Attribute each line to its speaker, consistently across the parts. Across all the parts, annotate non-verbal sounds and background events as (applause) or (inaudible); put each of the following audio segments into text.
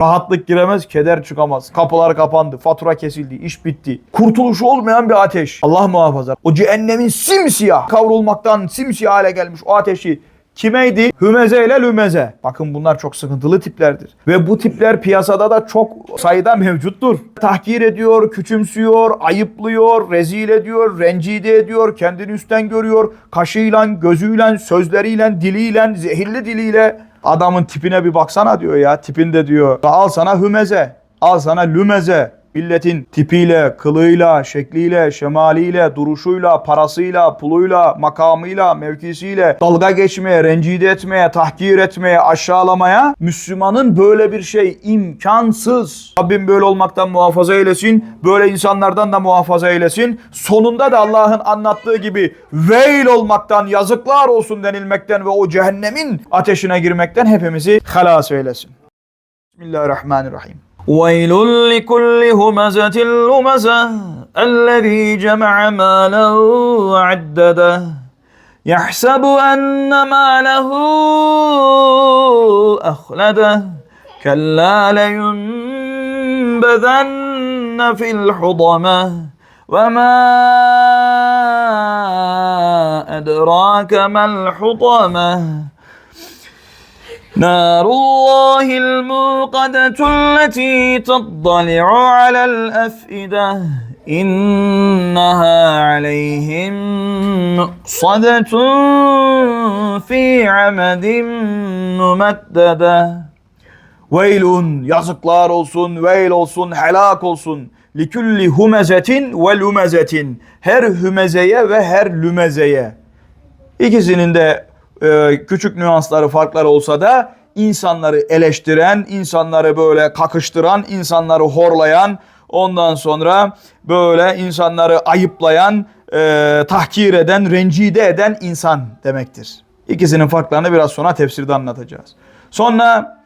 Speaker 1: Rahatlık giremez, keder çıkamaz. Kapılar kapandı, fatura kesildi, iş bitti. Kurtuluşu olmayan bir ateş. Allah muhafaza. O cehennemin simsiyah, kavrulmaktan simsiyah hale gelmiş o ateşi kimeydi? Hümeze ile lümeze. Bakın bunlar çok sıkıntılı tiplerdir. Ve bu tipler piyasada da çok sayıda mevcuttur. Tahkir ediyor, küçümsüyor, ayıplıyor, rezil ediyor, rencide ediyor, kendini üstten görüyor. Kaşıyla, gözüyle, sözleriyle, diliyle, zehirli diliyle. Adamın tipine bir baksana diyor ya. Tipinde diyor. Al sana hümeze. Al sana lümeze. Milletin tipiyle, kılıyla, şekliyle, şemaliyle, duruşuyla, parasıyla, puluyla, makamıyla, mevkisiyle dalga geçmeye, rencide etmeye, tahkir etmeye, aşağılamaya Müslümanın böyle bir şey imkansız. Rabbim böyle olmaktan muhafaza eylesin. Böyle insanlardan da muhafaza eylesin. Sonunda da Allah'ın anlattığı gibi veil olmaktan, yazıklar olsun denilmekten ve o cehennemin ateşine girmekten hepimizi halas eylesin. Bismillahirrahmanirrahim. ويل لكل همزة لمزة الذي جمع مالا وعدده. يحسب أن ماله أخلده. كلا لينبذن في الحطمة. وما أدراك ما الحطمة. نار الله الموقدة التي تطلع على الأفئدة إنها عليهم مؤصدة في عمد ممددة Veylun yazıklar olsun, veil olsun, helak olsun. Likülli humezetin ve lumezetin. Her hümezeye ve her lümezeye. İkisinin de e, küçük nüansları, farkları olsa da insanları eleştiren, insanları böyle kakıştıran, insanları horlayan, ondan sonra böyle insanları ayıplayan, e, tahkir eden, rencide eden insan demektir. İkisinin farklarını biraz sonra tefsirde anlatacağız. Sonra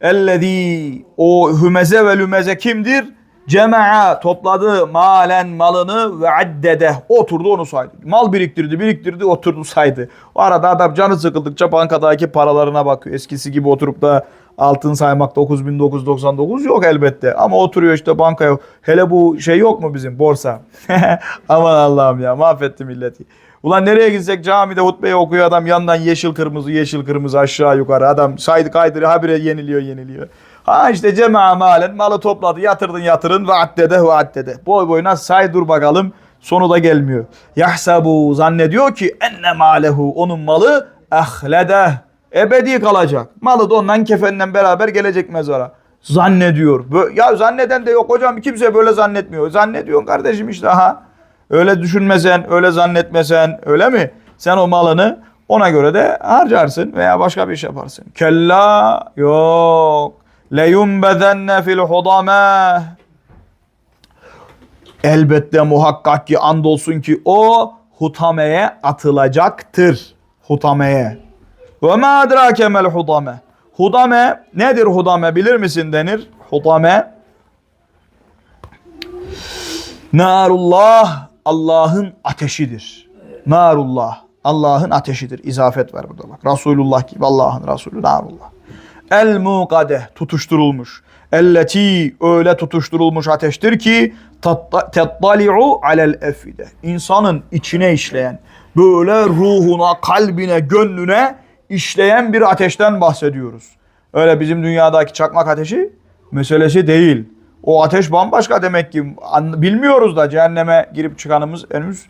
Speaker 1: ellezî o hümeze ve lümeze kimdir? Cema'a topladı malen malını ve addede oturdu onu saydı. Mal biriktirdi biriktirdi oturdu saydı. O arada adam canı sıkıldıkça bankadaki paralarına bakıyor. Eskisi gibi oturup da altın saymak 9999 yok elbette. Ama oturuyor işte bankaya. Hele bu şey yok mu bizim borsa? (laughs) Aman Allah'ım ya mahvetti milleti. Ulan nereye gitsek camide hutbeyi okuyor adam yandan yeşil kırmızı yeşil kırmızı aşağı yukarı adam saydı kaydırıyor habire yeniliyor yeniliyor. Ha işte cema malen malı topladı yatırdın yatırın ve addede ve addede. Boy boyuna say dur bakalım sonu da gelmiyor. Yahsabu zannediyor ki enne malehu onun malı ahlede ebedi kalacak. Malı da ondan kefenden beraber gelecek mezara. Zannediyor. Ya zanneden de yok hocam kimse böyle zannetmiyor. Zannediyorsun kardeşim işte ha. Öyle düşünmesen, öyle zannetmesen öyle mi? Sen o malını ona göre de harcarsın veya başka bir iş yaparsın. Kella yok. Leyumbezenne fil hudame. Elbette muhakkak ki andolsun ki o hutameye atılacaktır. Hutameye. Ve ma adrake mel hudame. Hudame nedir hudame bilir misin denir? Hudame Narullah Allah'ın ateşidir. Narullah Allah'ın ateşidir. İzafet var burada bak. Resulullah gibi Allah'ın Resulü narullah. El mukadeh tutuşturulmuş. Elleti öyle tutuşturulmuş ateştir ki tettali'u alel efide. İnsanın içine işleyen, böyle ruhuna, kalbine, gönlüne işleyen bir ateşten bahsediyoruz. Öyle bizim dünyadaki çakmak ateşi meselesi değil. O ateş bambaşka demek ki. Bilmiyoruz da cehenneme girip çıkanımız henüz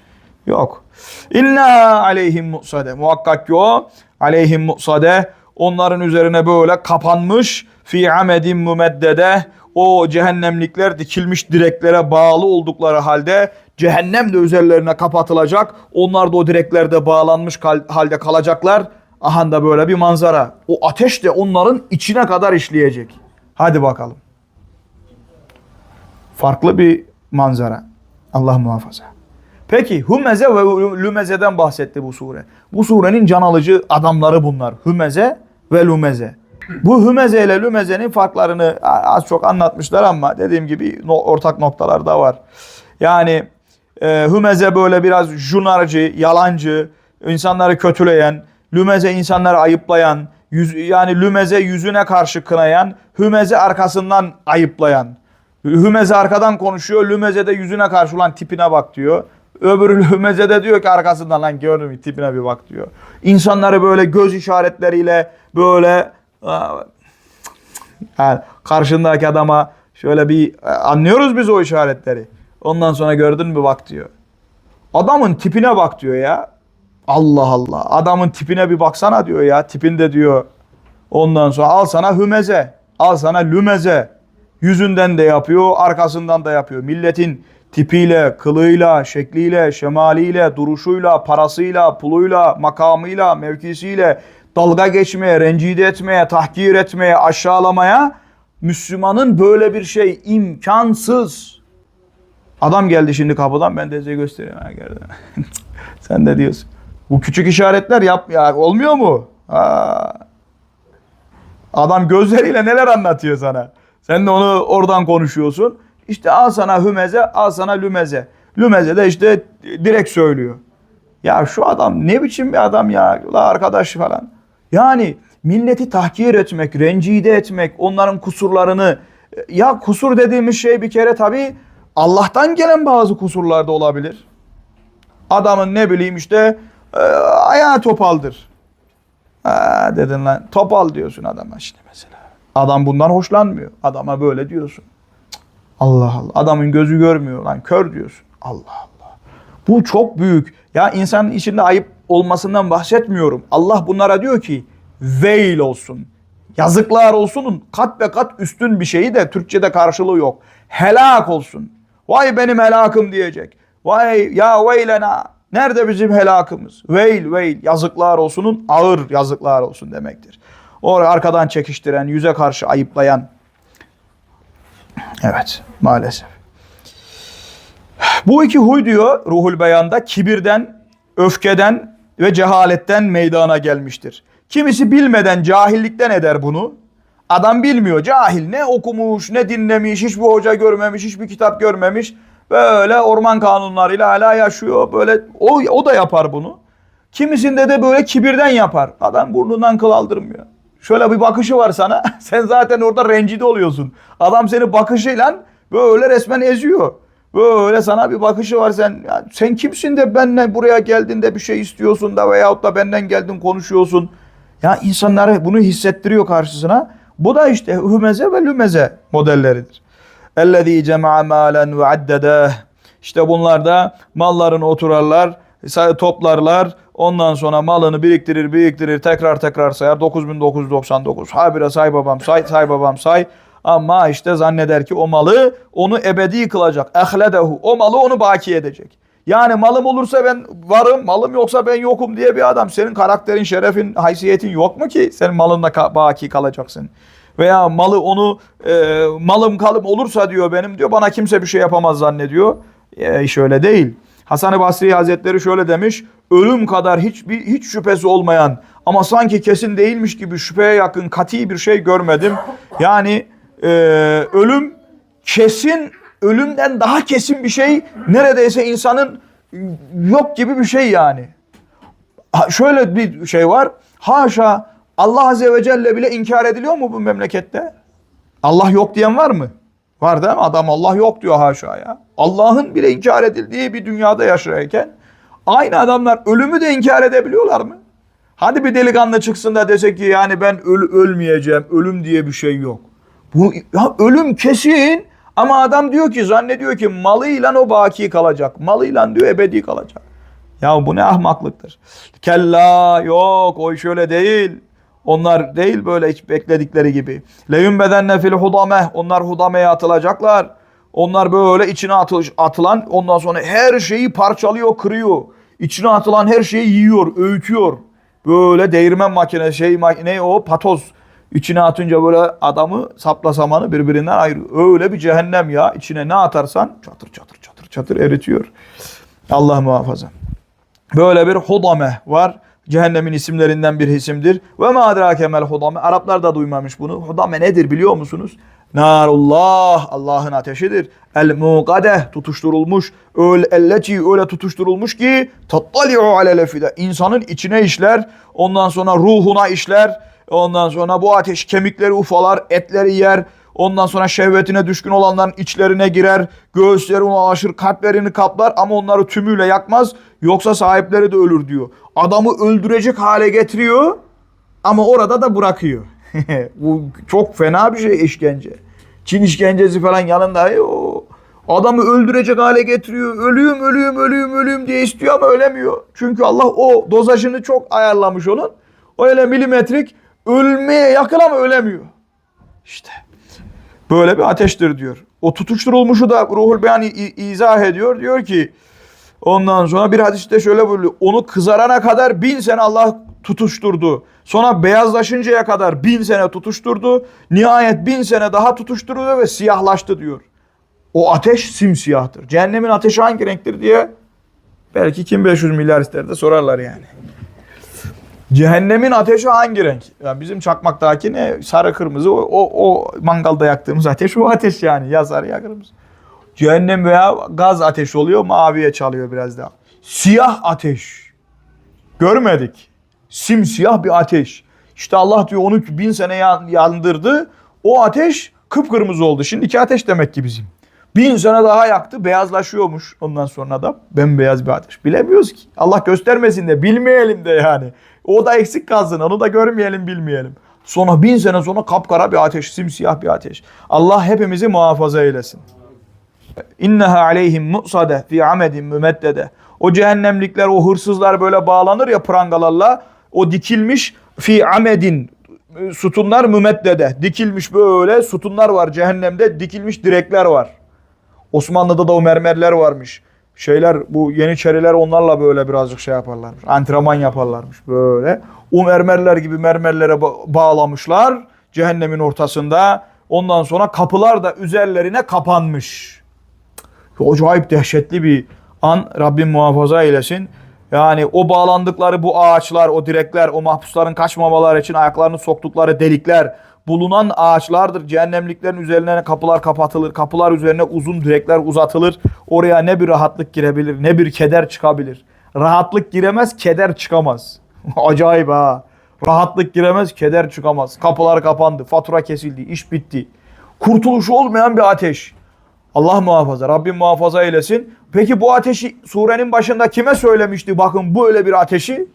Speaker 1: yok. İnna aleyhim musade. Muhakkak ki o aleyhim musade onların üzerine böyle kapanmış fi amedin mumeddede o cehennemlikler dikilmiş direklere bağlı oldukları halde cehennem de üzerlerine kapatılacak. Onlar da o direklerde bağlanmış halde kalacaklar. Aha da böyle bir manzara. O ateş de onların içine kadar işleyecek. Hadi bakalım. Farklı bir manzara. Allah muhafaza. Peki Hümeze ve Lümeze'den bahsetti bu sure. Bu surenin can alıcı adamları bunlar. Hümeze ve Lümeze. Bu Hümeze ile Lümeze'nin farklarını az çok anlatmışlar ama dediğim gibi ortak noktalar da var. Yani e, Hümeze böyle biraz junarcı, yalancı, insanları kötüleyen, Lümeze insanları ayıplayan, yüz, yani lümeze yüzüne karşı kınayan, hümeze arkasından ayıplayan. Hümeze arkadan konuşuyor, lümeze de yüzüne karşı ulan tipine bak diyor. Öbürü lümeze de diyor ki arkasından lan gördün mü tipine bir bak diyor. İnsanları böyle göz işaretleriyle böyle yani karşındaki adama şöyle bir e, anlıyoruz biz o işaretleri. Ondan sonra gördün mü bak diyor. Adamın tipine bak diyor ya. Allah Allah. Adamın tipine bir baksana diyor ya. Tipinde diyor. Ondan sonra al sana hümeze. Al sana lümeze. Yüzünden de yapıyor, arkasından da yapıyor. Milletin tipiyle, kılıyla, şekliyle, şemaliyle, duruşuyla, parasıyla, puluyla, makamıyla, mevkisiyle dalga geçmeye, rencide etmeye, tahkir etmeye, aşağılamaya Müslümanın böyle bir şey imkansız. Adam geldi şimdi kapıdan ben de size göstereyim. (laughs) Sen de diyorsun. Bu küçük işaretler yap ya olmuyor mu? Ha. Adam gözleriyle neler anlatıyor sana. Sen de onu oradan konuşuyorsun. İşte al sana hümeze, al sana lümeze. Lümeze de işte direkt söylüyor. Ya şu adam ne biçim bir adam ya la arkadaş falan. Yani milleti tahkir etmek, rencide etmek, onların kusurlarını ya kusur dediğimiz şey bir kere tabii Allah'tan gelen bazı kusurlar da olabilir. Adamın ne bileyim işte e, ayağı topaldır. Ha, dedin lan topal diyorsun adama işte mesela. Adam bundan hoşlanmıyor. Adama böyle diyorsun. Allah Allah. Adamın gözü görmüyor lan kör diyorsun. Allah Allah. Bu çok büyük. Ya insanın içinde ayıp olmasından bahsetmiyorum. Allah bunlara diyor ki veil olsun. Yazıklar olsunun kat be kat üstün bir şeyi de Türkçe'de karşılığı yok. Helak olsun. Vay benim helakım diyecek. Vay ya veylena. Nerede bizim helakımız? Veil veil yazıklar olsunun ağır yazıklar olsun demektir. O arkadan çekiştiren, yüze karşı ayıplayan. Evet maalesef. Bu iki huy diyor Ruhul Beyan'da kibirden, öfkeden ve cehaletten meydana gelmiştir. Kimisi bilmeden cahillikten eder bunu. Adam bilmiyor cahil ne okumuş ne dinlemiş hiçbir hoca görmemiş hiçbir kitap görmemiş. Böyle orman kanunlarıyla hala yaşıyor böyle o, o da yapar bunu. Kimisinde de böyle kibirden yapar. Adam burnundan kıl aldırmıyor şöyle bir bakışı var sana. (laughs) Sen zaten orada rencide oluyorsun. Adam seni bakışıyla böyle resmen eziyor. Böyle sana bir bakışı var sen. Ya sen kimsin de benimle buraya geldin de bir şey istiyorsun da veyahut da benden geldin konuşuyorsun. Ya insanları bunu hissettiriyor karşısına. Bu da işte hümeze ve lümeze modelleridir. Ellezî cema'a mâlen ve addedeh. İşte bunlar da mallarını oturarlar toplarlar. Ondan sonra malını biriktirir, biriktirir, tekrar tekrar sayar. 9999. Habire say babam say, say babam say. Ama işte zanneder ki o malı onu ebedi kılacak. Ehledehu. O malı onu baki edecek. Yani malım olursa ben varım, malım yoksa ben yokum diye bir adam. Senin karakterin, şerefin, haysiyetin yok mu ki senin malınla ka- baki kalacaksın? Veya malı onu e, malım kalım olursa diyor benim diyor bana kimse bir şey yapamaz zannediyor. E, iş değil. Hasan-ı Basri Hazretleri şöyle demiş. Ölüm kadar hiçbir hiç şüphesi olmayan ama sanki kesin değilmiş gibi şüpheye yakın kati bir şey görmedim. Yani e, ölüm kesin ölümden daha kesin bir şey neredeyse insanın yok gibi bir şey yani. Ha, şöyle bir şey var. Haşa Allah Azze ve Celle bile inkar ediliyor mu bu memlekette? Allah yok diyen var mı? Var değil mi? Adam Allah yok diyor haşa ya. Allah'ın bile inkar edildiği bir dünyada yaşarken aynı adamlar ölümü de inkar edebiliyorlar mı? Hadi bir delikanlı çıksın da dese ki yani ben öl ölmeyeceğim. Ölüm diye bir şey yok. Bu ya ölüm kesin ama adam diyor ki zannediyor ki malıyla o baki kalacak. Malıyla diyor ebedi kalacak. Ya bu ne ahmaklıktır. Kella yok o iş öyle değil. Onlar değil böyle hiç bekledikleri gibi. Leyun bedenne fil hudame. Onlar hudameye atılacaklar. Onlar böyle içine atıl- atılan ondan sonra her şeyi parçalıyor, kırıyor. İçine atılan her şeyi yiyor, öğütüyor. Böyle değirmen makine şey mak- ne o patoz. İçine atınca böyle adamı sapla samanı birbirinden ayırıyor. Öyle bir cehennem ya. İçine ne atarsan çatır çatır çatır çatır eritiyor. Allah muhafaza. Böyle bir hudame var. Cehennemin isimlerinden bir isimdir. Ve ma adrake mel hudame. Araplar da duymamış bunu. Hudame nedir biliyor musunuz? Narullah. Allah'ın ateşidir. El muqadeh tutuşturulmuş. Öyle elleti öyle tutuşturulmuş ki tattali'u alel efide. İnsanın içine işler. Ondan sonra ruhuna işler. Ondan sonra bu ateş kemikleri ufalar, etleri yer. Ondan sonra şehvetine düşkün olanların içlerine girer. Göğüslerine ulaşır, kalplerini kaplar ama onları tümüyle yakmaz. Yoksa sahipleri de ölür diyor. Adamı öldürecek hale getiriyor ama orada da bırakıyor. (laughs) Bu çok fena bir şey işkence. Çin işkencesi falan yanında. Yo. Adamı öldürecek hale getiriyor. Ölüyüm, ölüyüm, ölüyüm, ölüyüm diye istiyor ama ölemiyor. Çünkü Allah o dozajını çok ayarlamış onun. Öyle milimetrik ölmeye yakın ama ölemiyor. İşte böyle bir ateştir diyor. O tutuşturulmuşu da Ruhul Beyan izah ediyor. Diyor ki ondan sonra bir hadiste şöyle buyuruyor. Onu kızarana kadar bin sene Allah tutuşturdu. Sonra beyazlaşıncaya kadar bin sene tutuşturdu. Nihayet bin sene daha tutuşturdu ve siyahlaştı diyor. O ateş simsiyahtır. Cehennemin ateşi hangi renktir diye belki kim 500 milyar ister de sorarlar yani. Cehennemin ateşi hangi renk? Ya bizim çakmaktaki ne? Sarı kırmızı. O, o, o mangalda yaktığımız ateş o ateş yani. Ya sarı ya kırmızı. Cehennem veya gaz ateş oluyor maviye çalıyor biraz daha. Siyah ateş. Görmedik. Simsiyah bir ateş. İşte Allah diyor onu bin sene yan- yandırdı. O ateş kıpkırmızı oldu. Şimdiki ateş demek ki bizim. Bin sene daha yaktı beyazlaşıyormuş. Ondan sonra da bembeyaz bir ateş. Bilemiyoruz ki. Allah göstermesin de bilmeyelim de yani. O da eksik kalsın. Onu da görmeyelim bilmeyelim. Sonra bin sene sonra kapkara bir ateş. Simsiyah bir ateş. Allah hepimizi muhafaza eylesin. İnneha aleyhim mu'sade fi amedin mümeddede. O cehennemlikler, o hırsızlar böyle bağlanır ya prangalarla. O dikilmiş fi amedin sütunlar mümeddede. Dikilmiş böyle sütunlar var cehennemde. Dikilmiş direkler var. Osmanlı'da da o mermerler varmış. Şeyler bu Yeniçeriler onlarla böyle birazcık şey yaparlarmış. Antrenman yaparlarmış böyle. O mermerler gibi mermerlere ba- bağlamışlar cehennemin ortasında. Ondan sonra kapılar da üzerlerine kapanmış. Acayip dehşetli bir an Rabbim muhafaza eylesin. Yani o bağlandıkları bu ağaçlar, o direkler, o mahpusların kaçmamaları için ayaklarını soktukları delikler bulunan ağaçlardır. Cehennemliklerin üzerine kapılar kapatılır. Kapılar üzerine uzun direkler uzatılır. Oraya ne bir rahatlık girebilir, ne bir keder çıkabilir. Rahatlık giremez, keder çıkamaz. (laughs) Acayip ha. Rahatlık giremez, keder çıkamaz. Kapılar kapandı, fatura kesildi, iş bitti. Kurtuluşu olmayan bir ateş. Allah muhafaza, Rabbim muhafaza eylesin. Peki bu ateşi surenin başında kime söylemişti? Bakın böyle bir ateşi.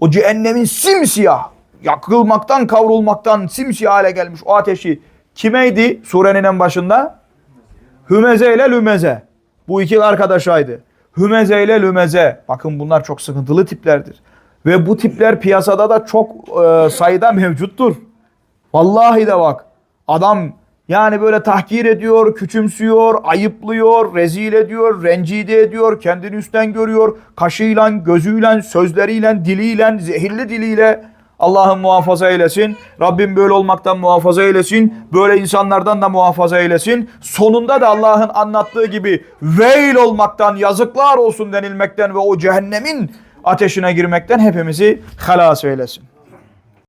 Speaker 1: O cehennemin simsiyah, yakılmaktan, kavrulmaktan simsiyah hale gelmiş o ateşi kimeydi surenin en başında? Hümeze ile Lümeze. Bu iki arkadaşaydı. Hümeze ile Lümeze. Bakın bunlar çok sıkıntılı tiplerdir. Ve bu tipler piyasada da çok e, sayıda mevcuttur. Vallahi de bak adam yani böyle tahkir ediyor, küçümsüyor, ayıplıyor, rezil ediyor, rencide ediyor, kendini üstten görüyor. Kaşıyla, gözüyle, sözleriyle, diliyle, zehirli diliyle Allah'ım muhafaza eylesin. Rabbim böyle olmaktan muhafaza eylesin. Böyle insanlardan da muhafaza eylesin. Sonunda da Allah'ın anlattığı gibi veil olmaktan, yazıklar olsun denilmekten ve o cehennemin ateşine girmekten hepimizi halas eylesin.